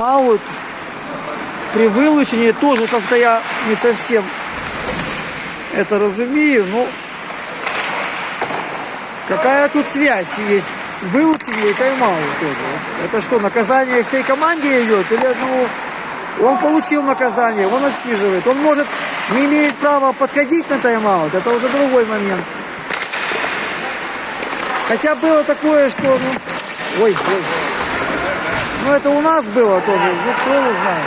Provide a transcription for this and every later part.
Маут при вылучении тоже как-то я не совсем это разумею, но какая тут связь есть вылучение и тайм-аут тоже. Это что, наказание всей команде идет или одному? Он получил наказание, он отсиживает. Он может, не имеет права подходить на тайм-аут, это уже другой момент. Хотя было такое, что, ну, ой, ой. Ну это у нас было тоже, ну кто его знает.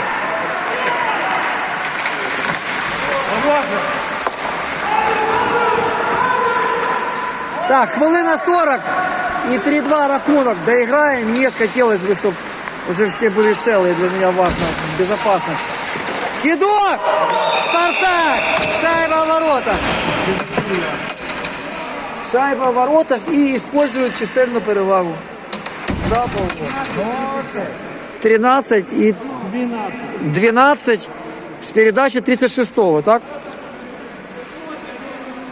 Так, хвилина 40 и 3-2 рахунок. Доиграем. Нет, хотелось бы, чтобы уже все были целые. Для меня важно безопасность. Кидок! Спартак! Шайба в воротах. Шайба в воротах и используют чисельную перевагу. Да, Павло? 13 и 12 с передачи 36-го, так?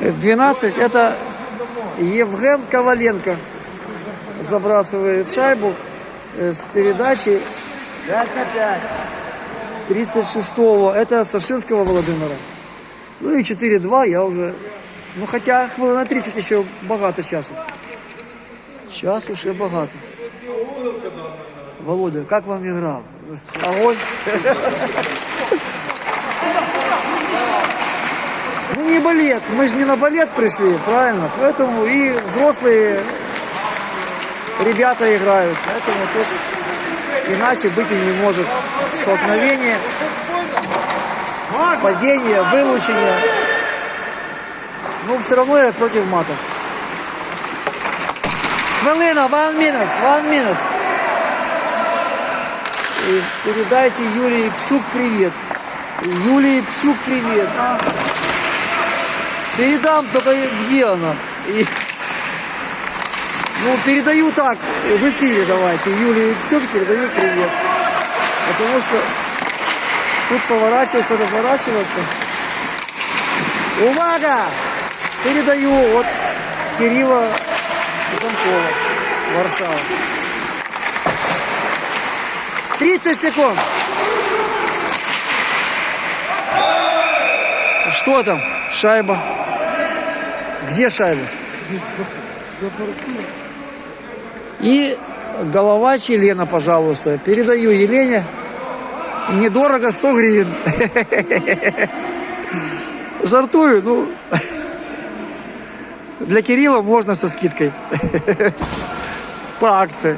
12 это Евген Коваленко забрасывает шайбу э, с передачи 5 на 5. 36-го. Это Сашинского Володимира. Ну и 4-2 я уже... Ну хотя хвилина 30 еще багато часу. Час уже багато. Володя, как вам игра? Огонь? Ну не балет, мы же не на балет пришли, правильно? Поэтому и взрослые ребята играют. Поэтому тут иначе быть и не может. Столкновение, падение, вылучение. Но все равно я против матов. Хвилина, one minus, one minus. Передайте Юлии Псюк привет. Юлии Псюк привет. Передам, только где она? И- Ну, передаю так, в эфире давайте. Юлии Псюк передаю привет. Потому что тут поворачиваться, разворачиваться. Увага! Передаю от Кирилла Замкова, Варшава. 30 секунд. Что там? Шайба. Где шайба? И голова члена, пожалуйста. Передаю Елене. Недорого, 100 гривен. Жартую, ну... Для Кирилла можно со скидкой. По акции.